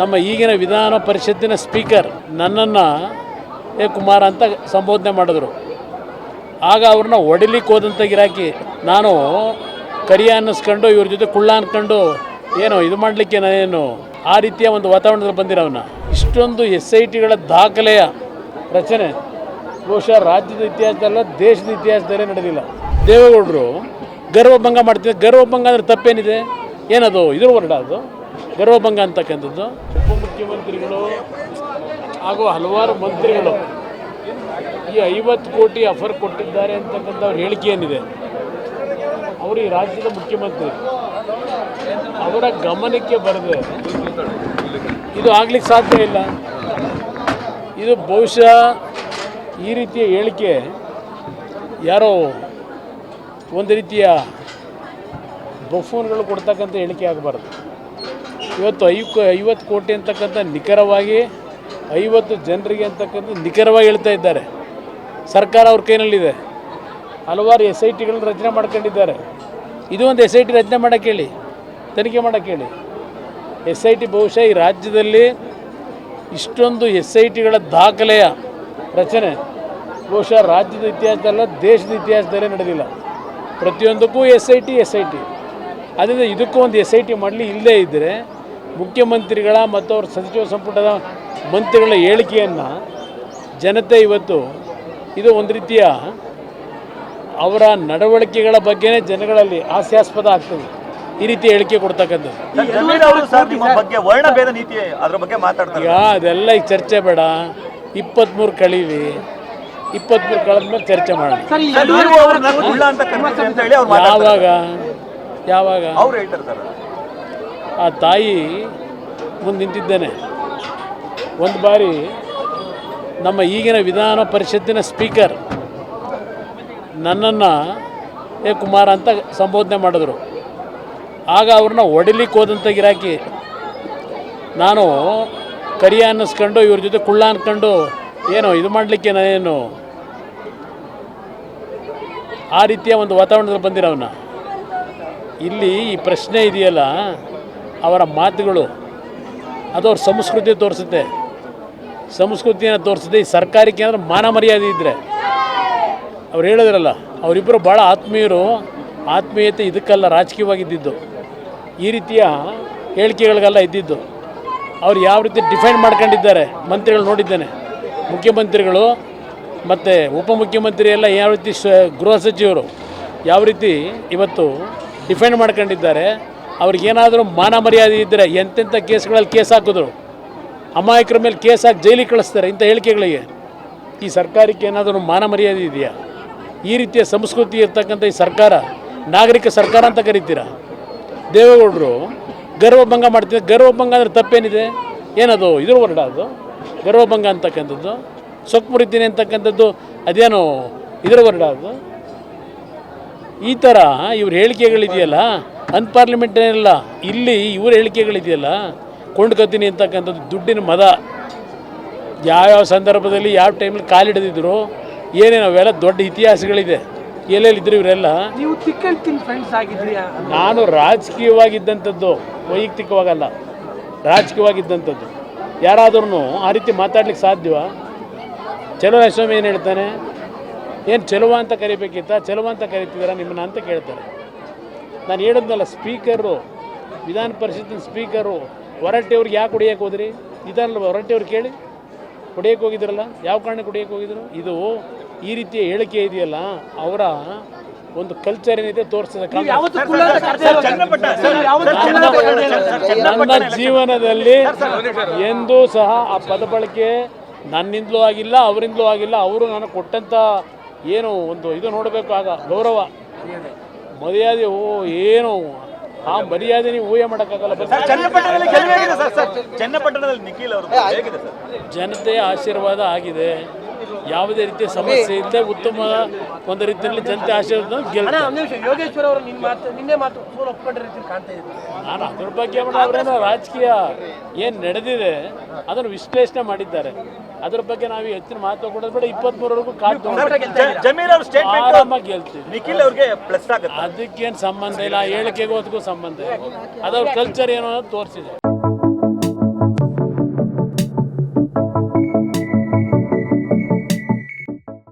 ನಮ್ಮ ಈಗಿನ ವಿಧಾನ ಪರಿಷತ್ತಿನ ಸ್ಪೀಕರ್ ನನ್ನನ್ನು ಎ ಕುಮಾರ್ ಅಂತ ಸಂಬೋಧನೆ ಮಾಡಿದ್ರು. ಆಗ ಅವ್ರನ್ನ ಒಡಿಲಿಕ್ಕೆ ಹೋದಂಥ ಗಿರಾಕಿ ನಾನು ಕರಿಯ ಅನ್ನಿಸ್ಕೊಂಡು ಇವ್ರ ಜೊತೆ ಕುಳ್ಳ ಅನ್ಕೊಂಡು ಏನೋ ಇದು ಮಾಡಲಿಕ್ಕೆ ನಾನೇನು ಆ ರೀತಿಯ ಒಂದು ವಾತಾವರಣದಲ್ಲಿ ಬಂದಿರೋವನ್ನ ಇಷ್ಟೊಂದು ಎಸ್ ಐ ಟಿಗಳ ದಾಖಲೆಯ ರಚನೆ ಬಹುಶಃ ರಾಜ್ಯದ ಇತಿಹಾಸದಲ್ಲ ದೇಶದ ಇತಿಹಾಸದಲ್ಲೇ ನಡೆದಿಲ್ಲ. ದೇವೇಗೌಡರು ಗರ್ವಭಂಗ ಮಾಡ್ತಿದ್ದಾರೆ. ಗರ್ವಭಂಗ ಅಂದರೆ ತಪ್ಪೇನಿದೆ? ಏನದು? ಇದ್ರ ಹೊರಡ ಅದು? ಗರ್ವಭಂಗ ಅಂತಕ್ಕಂಥದ್ದು. ಉಪಮುಖ್ಯಮಂತ್ರಿಗಳು ಹಾಗೂ ಹಲವಾರು ಮಂತ್ರಿಗಳು ಈ ಐವತ್ತು ಕೋಟಿ ಆಫರ್ ಕೊಟ್ಟಿದ್ದಾರೆ ಅಂತಕ್ಕಂಥ ಅವ್ರ ಹೇಳಿಕೆ ಏನಿದೆ? ಅವರು ಈ ರಾಜ್ಯದ ಮುಖ್ಯಮಂತ್ರಿ. ಅವರ ಗಮನಕ್ಕೆ ಬರೆದ್ರೆ ಇದು ಆಗ್ಲಿಕ್ಕೆ ಸಾಧ್ಯ ಇಲ್ಲ. ಇದು ಬಹುಶಃ ಈ ರೀತಿಯ ಹೇಳಿಕೆ ಯಾರೋ ಒಂದು ರೀತಿಯ ಬಫೂನ್ಗಳು ಕೊಡ್ತಕ್ಕಂಥ ಹೇಳಿಕೆ ಆಗಬಾರ್ದು. ಇವತ್ತು ಐ ಐವತ್ತು ಕೋಟಿ ಅಂತಕ್ಕಂಥ ನಿಖರವಾಗಿ ಐವತ್ತು ಜನರಿಗೆ ಅಂತಕ್ಕಂಥ ನಿಖರವಾಗಿ ಹೇಳ್ತಾ ಇದ್ದಾರೆ. ಸರ್ಕಾರ ಅವ್ರ ಕೈನಲ್ಲಿದೆ. ಹಲವಾರು ಎಸ್ ಐ ಟಿಗಳನ್ನ ರಚನೆ ಮಾಡ್ಕೊಂಡಿದ್ದಾರೆ. ಇದು ಒಂದು ಎಸ್ ಐ ಟಿ ರಚನೆ ಮಾಡೋಕ್ಕೆ ಹೇಳಿ, ತನಿಖೆ ಮಾಡೋಕ್ಕೆ ಹೇಳಿ. ಎಸ್ ಐ ಟಿ ಬಹುಶಃ ಈ ರಾಜ್ಯದಲ್ಲಿ ಇಷ್ಟೊಂದು ಎಸ್ ಐ ಟಿಗಳ ದಾಖಲೆಯ ರಚನೆ ಬಹುಶಃ ರಾಜ್ಯದ ಇತಿಹಾಸದಲ್ಲ, ದೇಶದ ಇತಿಹಾಸದಲ್ಲೇ ನಡೆದಿಲ್ಲ. ಪ್ರತಿಯೊಂದಕ್ಕೂ S I T S I T ಅದರಿಂದ ಇದಕ್ಕೂ ಒಂದು ಎಸ್ ಐ ಟಿ ಮಾಡಲಿ ಇಲ್ಲದೇ ಇದ್ದರೆ ಮುಖ್ಯಮಂತ್ರಿಗಳ ಮತ್ತು ಅವ್ರ ಸಚಿವ ಸಂಪುಟದ ಮಂತ್ರಿಗಳ ಹೇಳಿಕೆಯನ್ನು ಜನತೆ ಇವತ್ತು ಇದು ಒಂದು ರೀತಿಯ ಅವರ ನಡವಳಿಕೆಗಳ ಬಗ್ಗೆನೇ ಜನಗಳಲ್ಲಿ ಹಾಸ್ಯಾಸ್ಪದ ಆಗ್ತದೆ. ಈ ರೀತಿ ಹೇಳಿಕೆ ಕೊಡ್ತಕ್ಕಂಥದ್ದು. ಸರ್, ಸರ್ ನಿಮ್ಮ ಬಗ್ಗೆ ವರ್ಣಭೇದ ನೀತಿ ಅದ್ರ ಬಗ್ಗೆ ಮಾತಾಡ್ತಾರೆ. ಈಗ ಅದೆಲ್ಲ ಈಗ ಚರ್ಚೆ ಬೇಡ. ಇಪ್ಪತ್ತ್ಮೂರು ಕಳೀವಿ. ಇಪ್ಪತ್ತ್ಮೂರು ಕಳೆದ್ಮೇಲೆ ಚರ್ಚೆ ಮಾಡೋಣ. ಸರ್, ನೀವು ಅವ್ರನ್ನ ಅಂತ ಕರೀತೀರಿ ಅಂತ ಹೇಳಿ ಅವ್ರು ಮಾತಾಡ್ತಾರೆ. ಯಾವಾಗ? ಯಾವಾಗ? ಅವ್ರು ಹೇಳ್ತಾರೆ ಸರ್. ಆ ತಾಯಿ ಮುಂದೆ ನಿಂತಿದ್ದೇನೆ. ಒಂದು ಬಾರಿ ನಮ್ಮ ಈಗಿನ ವಿಧಾನ ಪರಿಷತ್ತಿನ ಸ್ಪೀಕರ್ ನನ್ನನ್ನು ಎ ಕುಮಾರ್ ಅಂತ ಸಂಬೋಧನೆ ಮಾಡಿದ್ರು. ಆಗ ಅವ್ರನ್ನ ಹೊಡಿಲಿಕ್ಕೆ ಹೋದಂಥ ಗಿರಾಕಿ. ನಾನು ಕರಿಯ ಅನ್ನಿಸ್ಕೊಂಡು, ಇವ್ರ ಜೊತೆ ಕುಳ್ಳ ಅನ್ಕೊಂಡು, ಏನೋ ಇದು ಮಾಡಲಿಕ್ಕೆ ನಾನೇನು ಆ ರೀತಿಯ ಒಂದು ವಾತಾವರಣದಲ್ಲಿ ಬಂದಿರೋವನ್ನ ಇಲ್ಲಿ ಈ ಪ್ರಶ್ನೆ ಇದೆಯಲ್ಲ ಅವರ ಮಾತುಗಳು, ಅದು ಅವ್ರ ಸಂಸ್ಕೃತಿ ತೋರಿಸುತ್ತೆ. ಸಂಸ್ಕೃತಿಯನ್ನು ತೋರಿಸುತ್ತೆ. ಈ ಸರ್ಕಾರಕ್ಕೆ ಅಂದರೆ ಮಾನ ಮರ್ಯಾದೆ ಇದ್ದರೆ ಅವ್ರು ಹೇಳಿದ್ರಲ್ಲ ಅವರಿಬ್ಬರು ಭಾಳ ಆತ್ಮೀಯರು, ಆತ್ಮೀಯತೆ ಇದಕ್ಕೆಲ್ಲ ರಾಜಕೀಯವಾಗಿದ್ದಿದ್ದು. ಈ ರೀತಿಯ ಹೇಳಿಕೆಗಳಿಗೆಲ್ಲ ಇದ್ದಿದ್ದು. ಅವ್ರು ಯಾವ ರೀತಿ ಡಿಫೈನ್ ಮಾಡ್ಕೊಂಡಿದ್ದಾರೆ, ಮಂತ್ರಿಗಳು ನೋಡಿದ್ದೇನೆ. ಮುಖ್ಯಮಂತ್ರಿಗಳು ಮತ್ತು ಉಪಮುಖ್ಯಮಂತ್ರಿ ಎಲ್ಲ ಯಾವ ರೀತಿ ಗೃಹ ಸಚಿವರು ಯಾವ ರೀತಿ ಇವತ್ತು ಡಿಫೈನ್ ಮಾಡ್ಕೊಂಡಿದ್ದಾರೆ ಅವ್ರಿಗೇನಾದರೂ ಮಾನ ಮರ್ಯಾದೆ ಇದ್ದರೆ ಎಂತೆಂಥ ಕೇಸ್ಗಳಲ್ಲಿ ಕೇಸ್ ಹಾಕಿದ್ರು? ಅಮಾಯಕರ ಮೇಲೆ ಕೇಸ್ ಹಾಕಿ ಜೈಲಿಗೆ ಕಳಿಸ್ತಾರೆ ಇಂಥ ಹೇಳಿಕೆಗಳಿಗೆ. ಈ ಸರ್ಕಾರಕ್ಕೆ ಏನಾದರೂ ಮಾನ ಮರ್ಯಾದೆ ಇದೆಯಾ? ಈ ರೀತಿಯ ಸಂಸ್ಕೃತಿ ಇರ್ತಕ್ಕಂಥ ಈ ಸರ್ಕಾರ, ನಾಗರಿಕ ಸರ್ಕಾರ ಅಂತ ಕರಿತೀರ? ದೇವೇಗೌಡರು ಗರ್ವಭಂಗ ಮಾಡ್ತಿದ್ದೆ ಗರ್ವಭಂಗ ಅಂದರೆ ತಪ್ಪೇನಿದೆ? ಏನದು, ಇದ್ರ ಹೊರಡ ಅದು? ಗರ್ವಭಂಗ ಅಂತಕ್ಕಂಥದ್ದು? ಸೊಕ್ಕು ಮುರಿತೀನಿ ಅಂತಕ್ಕಂಥದ್ದು ಅದೇನು, ಇದರ ಹೊರಡ ಅದು? ಈ ಥರ ಇವ್ರ ಹೇಳಿಕೆಗಳಿದೆಯಲ್ಲ ಅನ್ಪಾರ್ಲಿಮೆಂಟ್ ಏನಿಲ್ಲ ಇಲ್ಲಿ ಇವ್ರ ಹೇಳಿಕೆಗಳಿದೆಯಲ್ಲ ಕೊಂಡ್ಕೊತೀನಿ ಅಂತಕ್ಕಂಥದ್ದು ದುಡ್ಡಿನ ಮದ. ಯಾವ್ಯಾವ ಸಂದರ್ಭದಲ್ಲಿ ಯಾವ ಟೈಮಲ್ಲಿ ಕಾಲಿಡಿದ್ರು ಏನೇನು ಅವೆಲ್ಲ ದೊಡ್ಡ ಇತಿಹಾಸಗಳಿದೆ. ಎಲ್ಲೆಲ್ಲಿದ್ರು ಇವರೆಲ್ಲ ನೀವು ಫ್ರೆಂಡ್ಸ್ ನಾನು ರಾಜಕೀಯವಾಗಿದ್ದಂಥದ್ದು ವೈಯಕ್ತಿಕವಾಗಲ್ಲ ರಾಜಕೀಯವಾಗಿದ್ದಂಥದ್ದು. ಯಾರಾದ್ರೂ ಆ ರೀತಿ ಮಾತಾಡ್ಲಿಕ್ಕೆ ಸಾಧ್ಯವಾ? ಚಲೋ ಏನು ಹೇಳ್ತಾನೆ? ಏನು ಚೆಲುವ ಅಂತ ಕರಿಬೇಕಿತ್ತ? ಚೆಲುವ ಅಂತ ಕರಿತಿದ್ದೀರಾ ನಿಮ್ಮನ್ನ ಅಂತ ಕೇಳ್ತಾರೆ. ನಾನು ಹೇಳಿದ್ನಲ್ಲ ಸ್ಪೀಕರು ವಿಧಾನ ಪರಿಷತ್ತಿನ ಸ್ಪೀಕರು ಹೊರಟ್ಟಿಯವ್ರಿಗೆ ಯಾಕೆ ಹೊಡಿಯಕ್ಕೆ ಹೋದ್ರಿ? ಇದಲ್ಲ ಹೊರಟ್ಟಿಯವ್ರು ಕೇಳಿ. ಹೊಡಿಯಕ್ಕೆ ಹೋಗಿದ್ರಲ್ಲ ಯಾವ ಕಾರಣಕ್ಕೆ ಹೊಡಿಯಕ್ಕೆ ಹೋಗಿದ್ರು? ಇದು ಈ ರೀತಿಯ ಹೇಳಿಕೆ ಇದೆಯಲ್ಲ ಅವರ ಒಂದು ಕಲ್ಚರ್ ಏನಿದೆ ತೋರಿಸಿದ ನನ್ನ ಜೀವನದಲ್ಲಿ ಎಂದೂ ಸಹ ಆ ಪದ ಬಳಕೆ ನನ್ನಿಂದಲೂ ಆಗಿಲ್ಲ ಅವರಿಂದಲೂ ಆಗಿಲ್ಲ ಅವರು ನಾನು ಕೊಟ್ಟಂಥ ಏನು ಒಂದು ಇದು ನೋಡಬೇಕು ಆಗ ಗೌರವ. ಮರ್ಯಾದೆ ಓ ಏನು. ಆ ಮರ್ಯಾದೆ ನೀವು ಊಹೆ ಮಾಡೋಕ್ಕಾಗಲ್ಲ. ಚನ್ನಪಟ್ಟಣದಲ್ಲಿ ಗೆಲುವಾಗಿದೆ ಸರ್ ಸರ್. ಚನ್ನಪಟ್ಟಣದಲ್ಲಿ ನಿಖಿಲ್ ಅವರು ಹೇಗಿದೆ ಸರ್? ಜನತೆಯ ಆಶೀರ್ವಾದ ಆಗಿದೆ. ಯಾವುದೇ ರೀತಿಯ ಸಮಸ್ಯೆ ಇಲ್ಲದೆ ಉತ್ತಮ ಒಂದು ರೀತಿಯಲ್ಲಿ ಜನತೆ ಆಶೀರ್ವಾದ ನಿಮಿಷ ಅವರು ಮಾತು ನಿನ್ನೆ ಮಾತು ಫೋನ್ ಒಪ್ಕೊಂಡ ರೀತಿ ಕಾಣ್ತಾ ಇದೆ. ನಾನು ಅದ್ರ ಬಗ್ಗೆ ಅವರೇನೋ ರಾಜಕೀಯ ಏನು ನಡೆದಿದೆ ಅದನ್ನು ವಿಶ್ಲೇಷಣೆ ಮಾಡಿದ್ದಾರೆ. ಅದ್ರ ಬಗ್ಗೆ ನಾವು ಹೆಚ್ಚಿನ ಮಾತು ಕೊಡೋದು ಬೇಡ ಇಪ್ಪತ್ಮೂರವರೆಗೂ ಕಾದು ಸರ್ ಜ- ಜಮೀರ್ ಅವ್ರ ಸ್ಟೇಟ್ಮೆಂಟ್ ಆರಾಮಾಗಿ ಗೆಲ್ತೀವಿ. ನಿಖಿಲ್ ಅವ್ರಿಗೆ ಪ್ಲಸ್ ಆಗುತ್ತೆ? ಅದಕ್ಕೇನು ಸಂಬಂಧ ಇಲ್ಲ ಹೇಳಿಕೆಗೂ ಅದಕ್ಕೂ ಸಂಬಂಧ ಇಲ್ಲ. ಅದು ಕಲ್ಚರ್ ಏನೋ ಅನ್ನೋದು ತೋರಿಸಿದೆ.